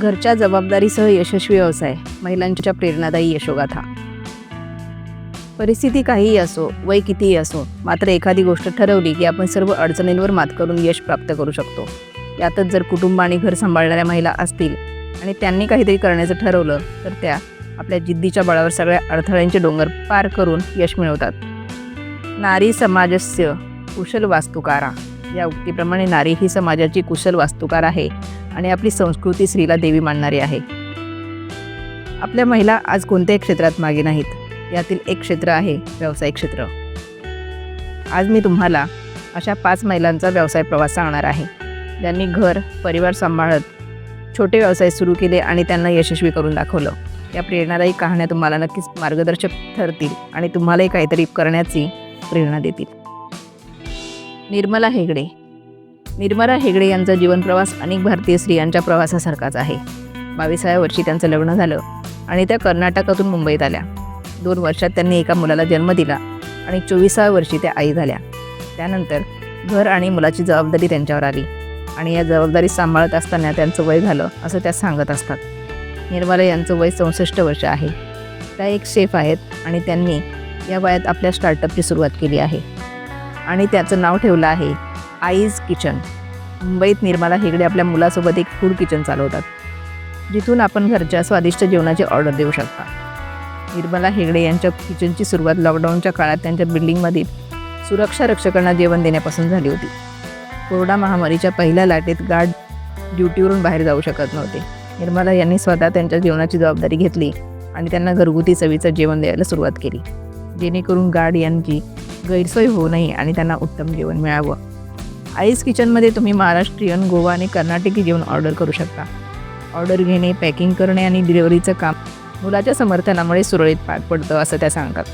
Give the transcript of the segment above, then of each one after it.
घरच्या जबाबदारीसह यशस्वी व्यवसाय महिलांच्या प्रेरणादायी यशोगाथा. परिस्थिती काहीही असो वय कितीही असो मात्र एखादी गोष्ट ठरवली की आपण सर्व अडचणींवर मात करून यश प्राप्त करू शकतो. यातच जर कुटुंब आणि घर सांभाळणाऱ्या महिला असतील आणि त्यांनी काहीतरी करण्याचं ठरवलं तर त्या आपल्या जिद्दीच्या बळावर सगळ्या अडथळ्यांचे डोंगर पार करून यश मिळवतात. नारी समाजस्य कुशल वास्तुकारा. या उक्तीप्रमाणे नारी ही समाजाची कुशल वास्तुकार आहे. आणि आपली संस्कृती स्त्रीला देवी मानणारी आहे. आपल्या महिला आज कोणत्याही क्षेत्रात मागे नाहीत. यातील एक क्षेत्र आहे व्यावसायिक क्षेत्र. आज मी तुम्हाला अशा पाच महिलांचा व्यवसाय प्रवास सांगणार आहे. ज्यांनी घर परिवार सांभाळत छोटे व्यवसाय सुरू केले आणि त्यांना यशस्वी करून दाखवलं. या प्रेरणादायी कहाण्या तुम्हाला नक्कीच मार्गदर्शक ठरतील आणि तुम्हालाही काहीतरी करण्याची प्रेरणा देतील. निर्मला हेगडे निर्मला हेगडे यांचा जीवनप्रवास अनेक भारतीय स्त्रियांच्या प्रवासासारखाच आहे. बावीसाव्या वर्षी त्यांचं लग्न झालं आणि त्या कर्नाटकातून मुंबईत आल्या. दोन वर्षात त्यांनी एका मुलाला जन्म दिला आणि चोवीसाव्या वर्षी त्या आई झाल्या. त्यानंतर घर आणि मुलाची जबाबदारी त्यांच्यावर आली आणि या जबाबदारी सांभाळत असताना त्यांचं वय झालं असं त्या सांगत असतात. निर्मला यांचं वय चौसष्ट वर्ष आहे. त्या एक शेफ आहेत आणि त्यांनी या वयात आपल्या स्टार्टअपची सुरुवात केली आहे. आणि त्याचं नाव ठेवलं आहे आईज किचन. मुंबईत निर्मला हेगडे आपल्या मुलासोबत एक फूड किचन चालवतात. जिथून आपण घरच्या स्वादिष्ट जेवणाची ऑर्डर देऊ शकता. निर्मला हेगडे यांच्या किचनची सुरुवात लॉकडाऊनच्या काळात त्यांच्या बिल्डिंगमधील सुरक्षा रक्षकांना जेवण देण्यापासून झाली होती. कोरोना महामारीच्या पहिल्या लाटेत गार्ड ड्युटीवरून बाहेर जाऊ शकत नव्हते. निर्मला यांनी स्वतः त्यांच्या जेवणाची जबाबदारी घेतली आणि त्यांना घरगुती चवीचं जेवण द्यायला सुरुवात केली. जेणेकरून गार्ड यांची गैरसोय होऊ नये आणि त्यांना उत्तम जेवण मिळावं. आईस किचनमध्ये तुम्ही महाराष्ट्रीयन गोवा आणि कर्नाटकी जेवण ऑर्डर करू शकता. ऑर्डर घेणे पॅकिंग करणे आणि डिलिव्हरीचं काम मुलाच्या समर्थनामुळे सुरळीत पार पडतं असं त्या सांगतात.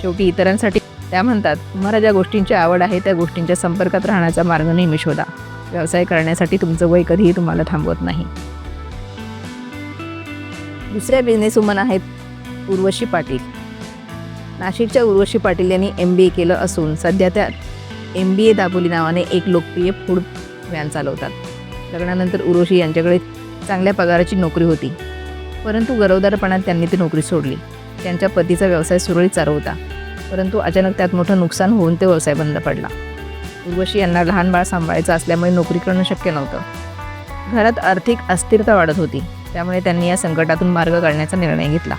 शेवटी इतरांसाठी त्या म्हणतात तुम्हाला ज्या गोष्टींची आवड आहे त्या गोष्टींच्या संपर्कात राहण्याचा मार्ग नेहमी शोधा. व्यवसाय करण्यासाठी तुमचं वय कधीही तुम्हाला थांबवत नाही. दुसऱ्या बिझनेस वुमन आहेत उर्वशी पाटील. नाशिकच्या उर्वशी पाटील यांनी एम बी ए केलं असून सध्या त्या एम बी ए दाबोली नावाने एक लोकप्रिय फूड व्हॅन चालवतात. लग्नानंतर उर्वशी यांच्याकडे चांगल्या पगाराची नोकरी होती. परंतु गरोदरपणात त्यांनी ती नोकरी सोडली. त्यांच्या पतीचा व्यवसाय सुरळीत चालू होता परंतु अचानक त्यात मोठं नुकसान होऊन ते व्यवसाय बंद पडला. उर्वशी यांना लहान बाळ सांभाळायचं असल्यामुळे नोकरी करणं शक्य नव्हतं. घरात आर्थिक अस्थिरता वाढत होती. त्यामुळे त्यांनी या संकटातून मार्ग काढण्याचा निर्णय घेतला.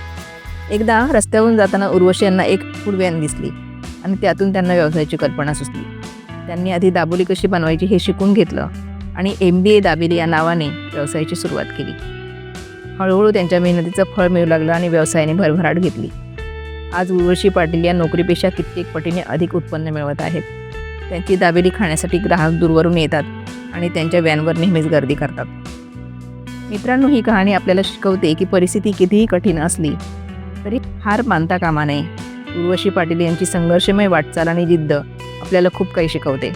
एकदा रस्त्यावरून जाताना उर्वशी यांना एक फूड व्हॅन दिसली आणि त्यातून त्यांना व्यवसायाची कल्पना सुचली. त्यांनी आधी दाबोली कशी बनवायची हे शिकून घेतलं आणि एम बी ए दाबेली या नावाने व्यवसायाची सुरुवात केली. हळूहळू त्यांच्या मेहनतीचं फळ मिळू लागलं आणि व्यवसायाने भरभराट घेतली. आज उर्वशी पाटील या नोकरीपेक्षा कित्येक पटीने अधिक उत्पन्न मिळवत आहेत. त्यांची दाबेली खाण्यासाठी ग्राहक दूरवरून येतात आणि त्यांच्या व्हॅनवर नेहमीच गर्दी करतात. मित्रांनो ही कहाणी आपल्याला शिकवते की परिस्थिती कितीही कठीण असली तरी हार मानता कामा नये. उर्वशी पाटील यांची संघर्षमय वाटचाल आणि जिद्द आपल्याला खूप काही शिकवते.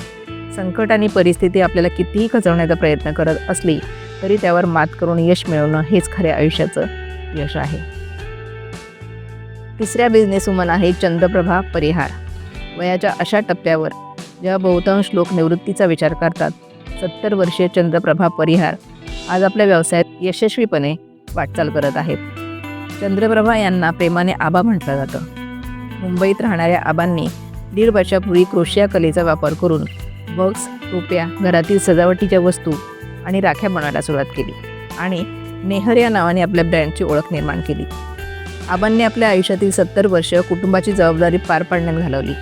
संकट आणि परिस्थिती आपल्याला कितीही खचवण्याचा प्रयत्न करत असली तरी त्यावर मात करून यश मिळवणं हेच खऱ्या आयुष्याचं यश आहे. तिसऱ्या बिझनेस वुमन आहे चंद्रप्रभा परिहार. वयाच्या अशा टप्प्यावर जेव्हा बहुतांश लोक निवृत्तीचा विचार करतात. सत्तर वर्षीय चंद्रप्रभा परिहार आज आपल्या व्यवसायात यशस्वीपणे वाटचाल करत आहेत. चंद्रप्रभा यांना प्रेमाने आबा म्हटलं जातं. मुंबईत राहणाऱ्या आबांनी दीड वर्षापूर्वी क्रोशिया कलेचा वापर करून बॉक्स टोप्या घरातील सजावटीच्या वस्तू आणि राख्या बनवायला सुरुवात केली आणि नेहर या नावाने आपल्या ब्रँडची ओळख निर्माण केली. आबांनी आपल्या आयुष्यातील सत्तर वर्ष कुटुंबाची जबाबदारी पार पाडण्यात घालवली.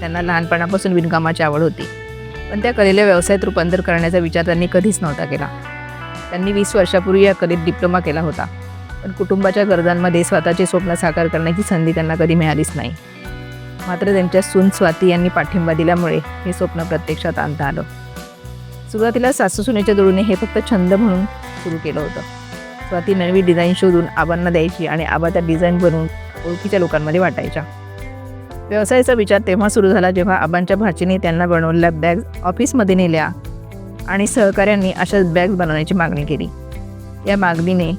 त्यांना लहानपणापासून विणकामाची आवड होती. पण त्या कलेला व्यवसायात रूपांतर करण्याचा विचार त्यांनी कधीच नव्हता केला. त्यांनी वीस वर्षापूर्वी या कलेत डिप्लोमा केला होता. पण कुटुंबाच्या गरजांमध्ये स्वतःचे स्वप्न साकार करण्याची संधी त्यांना कधी मिळालीच नाही. मात्र त्यांच्या सून स्वाती यांनी पाठिंबा दिल्यामुळे हे स्वप्न प्रत्यक्षात आणता आलं. सुरुवातीला सासू सुनेच्या जोडीने हे फक्त छंद म्हणून सुरू केलं होतं. स्वाती नवी डिझाईन शोधून आबांना द्यायची आणि आबा त्या डिझाईन बनवून ओळखीच्या लोकांमध्ये वाटायच्या. व्यवसायाचा विचार तेव्हा सुरू झाला जेव्हा आबांच्या भाचीने त्यांना बनवलेल्या बॅग्स ऑफिसमध्ये नेल्या आणि सहकाऱ्यांनी अशाच बॅग्स बनवण्याची मागणी केली. या मागणीने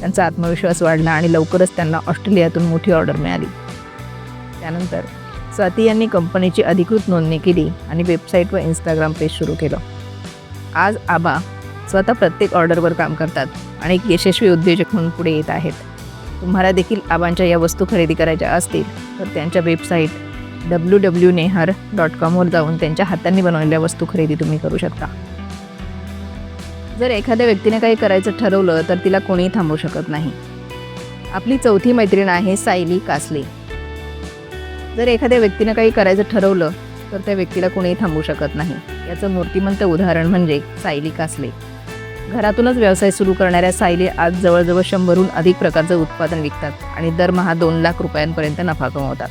त्यांचा आत्मविश्वास वाढला आणि लवकरच त्यांना ऑस्ट्रेलियातून मोठी ऑर्डर मिळाली. त्यानंतर स्वाती यांनी कंपनीची अधिकृत नोंदणी केली आणि वेबसाईट व इंस्टाग्राम पेज सुरू केलं. आज आबा स्वतः प्रत्येक ऑर्डरवर काम करतात आणि एक यशस्वी उद्योजक म्हणून पुढे येत आहेत. तुम्हाला देखील आबांच्या या वस्तू खरेदी करायच्या असतील तर त्यांच्या website W W Nehar dot कॉमवर जाऊन त्यांच्या हातांनी बनवलेल्या वस्तू खरेदी तुम्ही करू शकता. जर एखाद्या व्यक्तीने काही करायचं ठरवलं तर तिला कोणीही थांबवू शकत नाही. आपली चौथी मैत्रीण आहे सायली कासले. जर एखाद्या व्यक्तीनं काही करायचं ठरवलं तर त्या व्यक्तीला कोणीही थांबू शकत नाही. याचं मूर्तिमंत उदाहरण म्हणजे सायली कासले. घरातूनच व्यवसाय सुरू करणाऱ्या सायली आज जवळजवळ शंभरहून अधिक प्रकारचं उत्पादन विकतात आणि दरमहा दोन लाख रुपयांपर्यंत नफा कमवतात.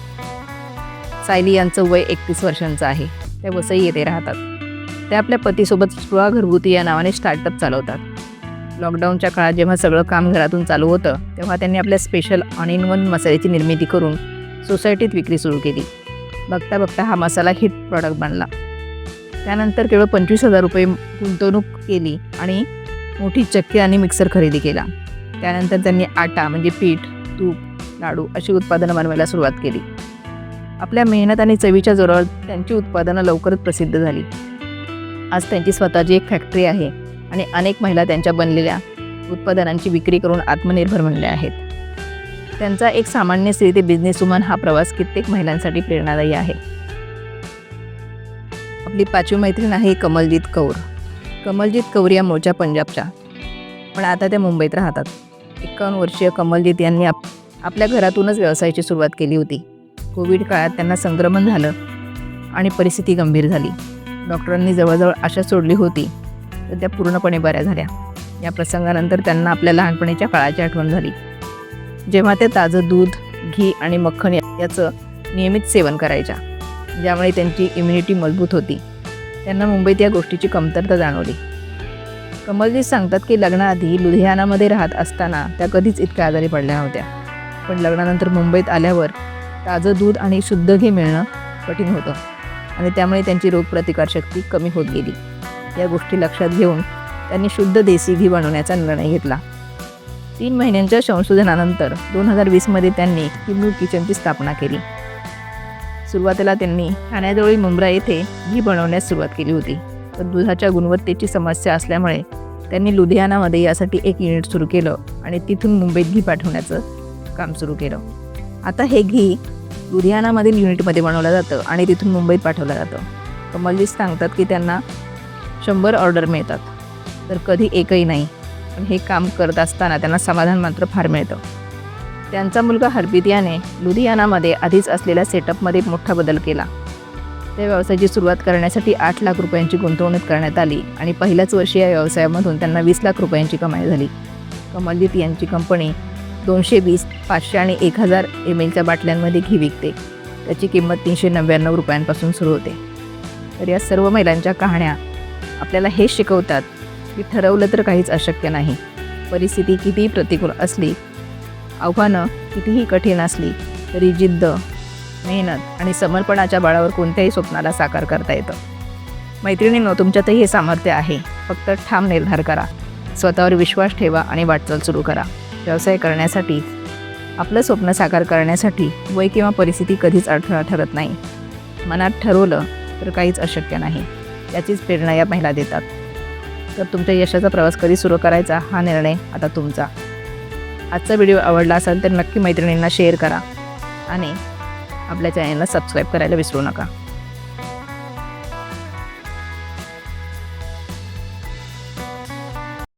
सायली यांचं वय एकतीस वर्षांचं आहे. त्या वसई येथे राहतात. ते आपल्या पतीसोबत स्पृहा घरगुती या नावाने स्टार्टअप चालवतात. लॉकडाऊनच्या काळात जेव्हा सगळं काम घरातून चालू होतं तेव्हा त्यांनी आपल्या स्पेशल ऑन इन वन मसाल्याची निर्मिती करून सोसायटीत विक्री सुरू केली. बघता बघता हा मसाला हिट प्रॉडक्ट बनला. त्यानंतर केवळ पंचवीस हजार रुपये गुंतवणूक केली आणि मोठी चक्की आणि मिक्सर खरेदी केला. त्यानंतर त्यांनी आटा म्हणजे पीठ तूप लाडू अशी उत्पादनं बनवायला सुरुवात केली. आपल्या मेहनत आणि चवीच्या जोरावर त्यांची उत्पादनं लवकरच प्रसिद्ध झाली. आज त्यांची स्वतःची एक फॅक्टरी आहे आणि अनेक महिला त्यांच्या बनलेल्या उत्पादनांची विक्री करून आत्मनिर्भर बनल्या आहेत. त्यांचा एक सामान्य स्त्री ते बिझनेस वुमन हा प्रवास कित्येक महिलांसाठी प्रेरणादायी आहे. आपली पाचवी मैत्रीण आहे कमलजीत कौर. कमलजीत कौर या मूळच्या पंजाबच्या. पण आता त्या मुंबईत राहतात. एकावन्न वर्षीय कमलजीत यांनी आप आपल्या घरातूनच व्यवसायाची सुरुवात केली होती. कोविड काळात त्यांना संक्रमण झालं आणि परिस्थिती गंभीर झाली. डॉक्टरांनी जवळजवळ आशा सोडली होती तर त्या पूर्णपणे बऱ्या झाल्या. या प्रसंगानंतर त्यांना आपल्या लहानपणीच्या काळाची आठवण झाली. जेव्हा त्या ताजं दूध घी आणि मक्खन याचं नियमित सेवन करायच्या. ज्यामुळे त्यांची इम्युनिटी मजबूत होती. त्यांना मुंबईत या गोष्टीची कमतरता जाणवली. कमलजी सांगतात की लग्नाआधी लुधियानामध्ये राहत असताना त्या कधीच इतक्या आजारी पडल्या नव्हत्या. पण लग्नानंतर मुंबईत आल्यावर ताजं दूध आणि शुद्ध घी मिळणं कठीण होतं आणि त्यामुळे त्यांची रोगप्रतिकारशक्ती कमी होत गेली. या गोष्टी लक्षात घेऊन त्यांनी शुद्ध देसी घी बनवण्याचा निर्णय घेतला. तीन महिन्यांच्या संशोधनानंतर दोन हजार वीसमध्ये त्यांनी किमू किचनची स्थापना केली. सुरुवातीला त्यांनी ठाण्याजवळील मुंब्रा येथे घी बनवण्यास सुरुवात केली होती. पण दुधाच्या गुणवत्तेची समस्या असल्यामुळे त्यांनी लुधियानामध्ये यासाठी एक युनिट सुरू केलं आणि तिथून मुंबईत घी पाठवण्याचं काम सुरू केलं. आता हे घी लुधियानामधील युनिटमध्ये बनवलं जातं आणि तिथून मुंबईत पाठवलं जातं. कमलजी सांगतात की त्यांना शंभर ऑर्डर मिळतात तर कधी एकही नाही. पण हे काम करत असताना त्यांना समाधान मात्र फार मिळतं. त्यांचा मुलगा हरबीत याने लुधियानामध्ये आधीच असलेल्या सेटअपमध्ये मोठा बदल केला. त्या व्यवसायाची सुरुवात करण्यासाठी आठ लाख रुपयांची गुंतवणूक करण्यात आली आणि पहिल्याच वर्षी या व्यवसायामधून त्यांना वीस लाख रुपयांची कमाई झाली. कमलजीत यांची कंपनी दोनशे वीस पाचशे आणि एक हजार एम एलच्या बाटल्यांमध्ये घी विकते. त्याची किंमत तीनशे नव्याण्णव रुपयांपासून सुरू होते. तर या सर्व महिलांच्या कहाण्या आपल्याला हे शिकवतात की ठरवलं तर काहीच अशक्य नाही. परिस्थिती कितीही प्रतिकूल असली आव्हानं कितीही कठीण असली तरी जिद्द मेहनत आणि समर्पणाच्या बळावर कोणत्याही स्वप्नाला साकार करता येतं. मैत्रिणींनो तुमच्यातही हे सामर्थ्य आहे. फक्त ठाम निर्धार करा. स्वतःवर विश्वास ठेवा आणि वाटचाल सुरू करा. व्यवसाय करण्यासाठी आपलं स्वप्न साकार करण्यासाठी वय किंवा परिस्थिती कधीच अडथळा ठरत नाही. मनात ठरवलं तर काहीच अशक्य नाही. याचीच प्रेरणा या महिला देतात. तर तुमच्या यशाचा प्रवास कधी सुरू करायचा हा निर्णय आता तुमचा. आजचा व्हिडिओ आवडला असेल तर नक्की मैत्रिणींना शेअर करा आणि आपल्या चॅनलला सबस्क्राईब करायला विसरू नका.